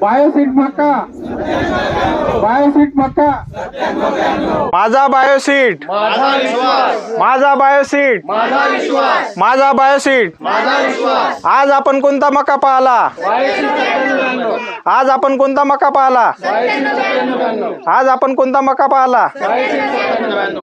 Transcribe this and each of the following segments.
बायोसीट मका. बायोसीट मका. माझा बायोसीट. माझा बायोसीट. माझा बायोसीट. आज आपण कोणता मका पाहला? आज आपण कोणता मका पाहला? आज आपण कोणता मका पाहला?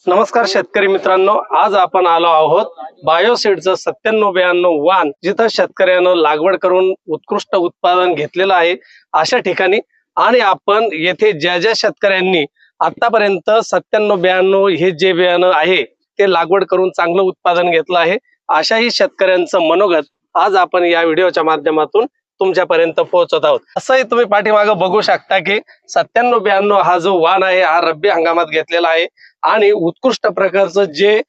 नमस्कार शेतकरी मित्रांनो आज आपण आलो आहोत बायोसीडचं सत्त्याण्णव ब्याण्णव वाण जिथं शेतकऱ्यानं लागवड करून उत्कृष्ट उत्पादन घेतलेलं आहे. अशा ठिकाणी आणि आपण येथे ज्या ज्या शेतकऱ्यांनी आतापर्यंत सत्त्याण्णव ब्याण्णव हे जे बियाणं आहे ते लागवड करून चांगलं उत्पादन घेतलं आहे अशाही शेतकऱ्यांचं मनोगत आज आपण या व्हिडिओच्या माध्यमातून तुमच्यापर्यंत पोहोचत आहोत. असंही तुम्ही पाठीमागं बघू शकता की सत्त्याण्णव ब्याण्णव हा जो वाण आहे हा रब्बी हंगामात घेतलेला आहे आणि उत्कृष्ट प्रकारचं जे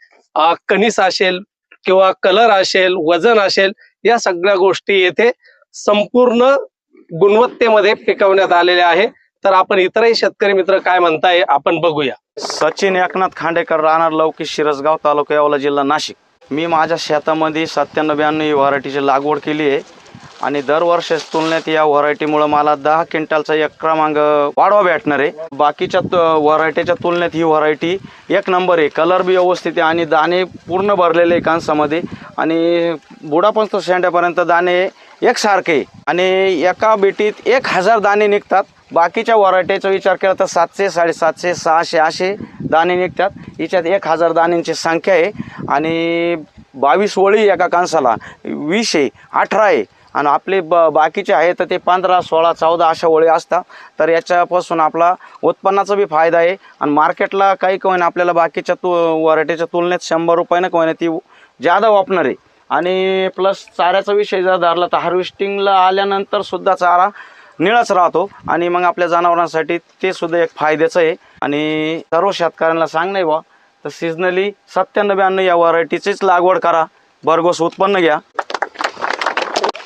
कनिस असेल किंवा कलर असेल वजन असेल या सगळ्या गोष्टी येथे संपूर्ण गुणवत्तेमध्ये पिकवण्यात आलेले आहे. तर आपण इतरही शेतकरी मित्र काय म्हणताय आपण बघूया. सचिन एकनाथ खांडेकर राहणार लौकी शिरसगाव तालुका यावला जिल्हा नाशिक. मी माझ्या शेतामध्ये सत्त्याण्णव ब्याण्णव ही व्हरायटीची लागवड केली आहे. आणि दरवर्षीच तुलनेत या व्हरायटीमुळे मला दहा क्विंटलचा एक क्रमांक वाढवा भेटणार आहे. बाकीच्या व्हरायटीच्या तुलनेत ही व्हरायटी एक नंबर आहे. कलर बी व्यवस्थित आहे आणि दाणे पूर्ण भरलेले आहे कांसामध्ये. आणि बुडापासून शेंड्यापर्यंत दाणे एकसारखे. आणि एका बेटीत एक हजार दाणे निघतात. बाकीच्या व्हरायटीचा विचार केला तर सातशे साडेसातशे सहाशे असे दाणे निघतात. याच्यात एक हजार दाण्यांची संख्या आहे. आणि बावीस ओळी एका कांसाला वीस आहे अठरा आहे. आणि आपले ब बाकीचे आहे तर ते पंधरा सोळा चौदा अशा ओळी असतात. तर याच्यापासून आपला उत्पन्नाचा बी फायदा आहे. आणि मार्केटला काही कोण आपल्याला बाकीच्या तु व्हरायटीच्या तुलनेत शंभर रुपयानं कोण ती जादा वापणार आहे. आणि प्लस चाऱ्याचा विषय जर धरला तर हार्वेस्टिंगला आल्यानंतर सुद्धा चारा निळाच राहतो. आणि मग आपल्या जनावरांसाठी ते सुद्धा एक फायद्याचं आहे. आणि सर्व शेतकऱ्यांना सांग नाही बा तर सिजनली सत्त्याण्णव ब्याण्णव या व्हरायटीचीच लागवड करा. भरघोस उत्पन्न घ्या.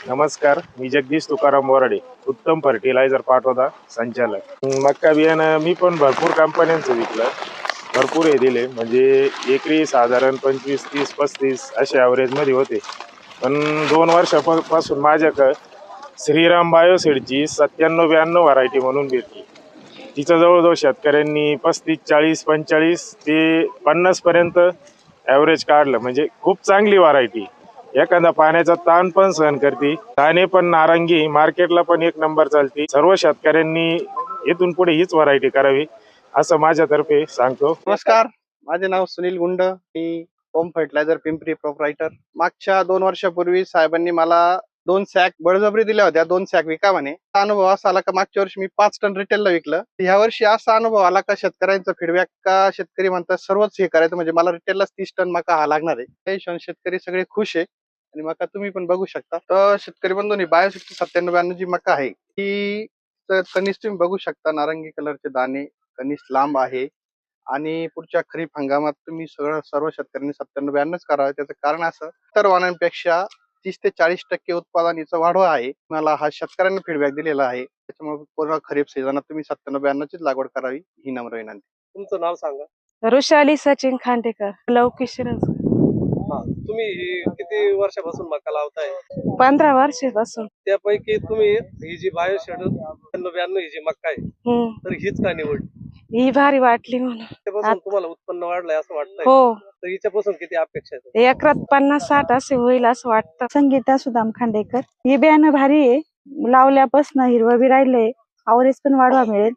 नमस्कार मी जगदीश तुकाराम बोराडे उत्तम फर्टिलायझर पाठवता संचालक. मक्का बियाणं मी पण भरपूर कंपन्यांचं विकलं. भरपूर हे दिले. म्हणजे एकरी साधारण पंचवीस तीस पस्तीस असे ॲव्हरेजमध्ये होते. पण दोन वर्षापासून माझ्याकडं श्रीराम बायोसेडची सत्त्याण्णव ब्याण्णव व्हरायटी म्हणून भेटली. तिचं जवळजवळ शेतकऱ्यांनी पस्तीस चाळीस पंचेचाळीस ते पन्नासपर्यंत ॲव्हरेज काढलं. म्हणजे खूप चांगली व्हरायटी एखादा पाण्याचा ताण पण सहन करते. दाणे पण नारंगी. मार्केटला पण एक नंबर चालते. सर्व शेतकऱ्यांनी इथून पुढे हीच व्हरायटी करावी. असं माझ्यातर्फे सांगतो. नमस्कार. माझे नाव सुनील गुंड. मी होम फर्टिलायझर पिंपरी प्रोपरायटर मागच्या दोन वर्षापूर्वी साहेबांनी मला दोन सॅक बळजबरी दिल्या होत्या. दोन सॅक विका म्हणे अनुभव असा आला का मागच्या वर्षी मी पाच टन रिटेलला विकलं. ह्या वर्षी असा अनुभव आला का शेतकऱ्यांचा फीडबॅक का शेतकरी म्हणतात सर्वच हे करायचं म्हणजे मला रिटेललाच तीस टन मका हा लागणार आहे. त्या हिशोबाने शेतकरी सगळे खुश आहे. आणि मका तुम्ही पण बघू शकता. तर शेतकरी बंधूंनी बायोसिक्स सत्त्याण्णव ब्याण्णव जी मका आहे ती तर कनिष्ठ तुम्ही बघू शकता. नारंगी कलरचे दाणे कनिष्ठ लांब आहे. आणि पुढच्या खरीप हंगामात तुम्ही सगळं सर्व शेतकऱ्यांनी सत्त्याण्णव ब्याण्णवच करावं. त्याचं कारण असं इतर वाणांपेक्षा तीस ते चाळीस टक्के उत्पादन याचं वाढवा आहे. मला हा शेतकऱ्यांनी फीडबॅक दिलेला आहे. त्याच्यामुळे पूर्ण खरीप सीझनात तुम्ही सत्त्याण्णव ब्याण्णवचीच लागवड करावी ही नम्र विनंती. तुमचं नाव सांगा. ऋषाली सचिन खांडेकर. लौकी शिरस हा, तुम्ही ही किती वर्षापासून मका लावताय? पंधरा वर्षापासून. त्यापैकी तुम्ही ही जी बायोशेड ब्याण्णव ही जी मका आहे तर हीच का निवड ही भारी वाटली म्हणून तुम्हाला उत्पन्न वाढलंय असं वाटतंय हो तर हिच्यापासून किती अपेक्षा एकरात पन्नास साठ असे होईल असं वाटतं संगीता सुदाम खांडेकर ही बियाणं भारी आहे लावल्यापासून हिरवं बी राहिलंय आवरेज पण वाढवा मिळेल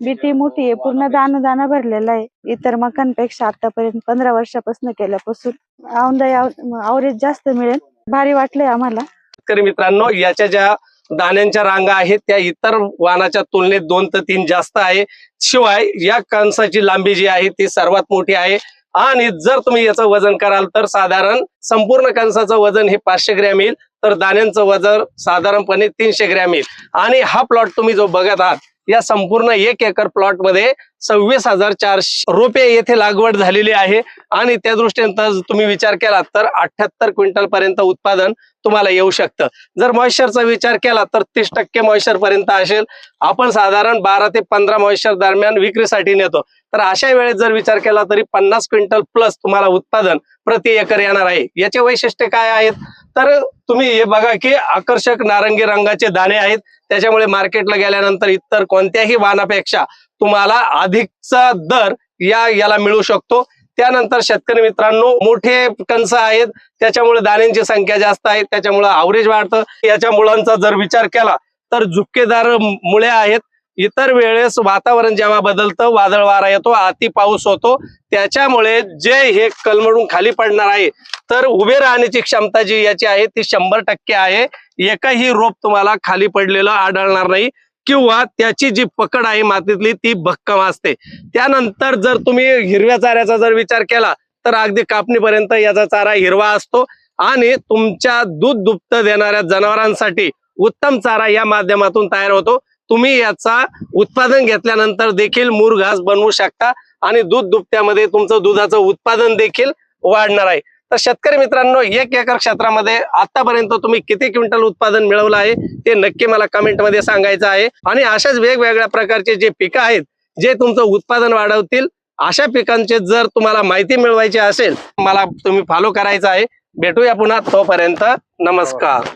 बीटी मोठी आहे पूर्ण दाणं दाणं भरलेलं आहे इतर मकांपेक्षा आतापर्यंत पंधरा वर्षापासून केल्यापासून औंदा आवरेज जास्त मिळेल भारी वाटलंय आम्हाला शेतकरी मित्रांनो याच्या ज्या दाण्यांच्या रांगा आहेत त्या इतर वाहनाच्या तुलनेत दोन ते तीन जास्त आहे. शिवाय या कणसाची लांबी जी आहे ती सर्वात मोठी आहे. आणि जर तुम्ही याचं वजन कराल तर साधारण संपूर्ण कणसाचं वजन हे पाचशे ग्रॅम येईल. तर दाण्यांचं वजन साधारणपणे तीनशे ग्रॅम येईल. आणि हा प्लॉट तुम्ही जो बघत आहात या संपूर्ण एक एकर प्लॉटमध्ये सव्वीस हजार चारशे रोपे येथे लागवड झालेली आहे. आणि त्या दृष्टीने तुम्ही विचार केला तर अठ्याहत्तर क्विंटल पर्यंत उत्पादन तुम्हाला येऊ शकतं. जर मॉइश्चरचा विचार केला तर तीस टक्के मॉइश्चर पर्यंत असेल. आपण साधारण बारा ते पंधरा मॉइश्चर दरम्यान विक्रीसाठी नेतो. तर अशा वेळेस जर विचार केला तरी पन्नास क्विंटल प्लस तुम्हाला उत्पादन प्रति एकर येणार आहे. याचे वैशिष्ट्य काय आहेत? तर तुम्ही हे बघा की आकर्षक नारंगी रंगाचे दाणे आहेत. त्याच्यामुळे मार्केटला गेल्यानंतर इतर कोणत्याही वाहनापेक्षा तुम्हाला अधिकचा दर या याला मिळू शकतो. त्यानंतर शेतकरी मित्रांनो मोठे कंस आहेत. त्याच्यामुळे दाण्यांची संख्या जास्त आहे. त्याच्यामुळे आवरेज वाढतं. याच्या मुळांचा जर विचार केला तर झुपकेदार मुळे आहेत. इतर वेळेस वातावरण जेव्हा बदलतं वादळ वारा येतो अति पाऊस होतो. त्याच्यामुळे जे हे कलमडून खाली पडणार आहे तर उभे राहण्याची क्षमता जी याची आहे ती शंभर टक्के आहे. एकही रोप तुम्हाला खाली पडलेलं आढळणार नाही. किंवा त्याची जी पकड आहे मातीतली ती भक्कम असते. त्यानंतर जर तुम्ही हिरव्या चाऱ्याचा जर विचार केला तर अगदी कापणीपर्यंत याचा चारा हिरवा असतो आणि तुमच्या दूध दुप्त देणाऱ्या जनावरांसाठी उत्तम चारा या माध्यमातून तयार होतो. तुम्ही याचा उत्पादन घेतल्यानंतर देखील मूर घास बनवू शकता आणि दूध दुभत्यामध्ये तुमचं दुधाचं उत्पादन देखील वाढणार आहे. तर शेतकरी मित्रांनो एक एकर क्षेत्रामध्ये आतापर्यंत तुम्ही किती क्विंटल उत्पादन मिळवलं आहे ते नक्की मला कमेंटमध्ये सांगायचं आहे. आणि अशाच वेगवेगळ्या प्रकारचे जे पिकं आहेत जे तुमचं उत्पादन वाढवतील अशा पिकांचे जर तुम्हाला माहिती मिळवायची असेल मला तुम्ही फॉलो करायचं आहे. भेटूया पुन्हा तोपर्यंत. नमस्कार.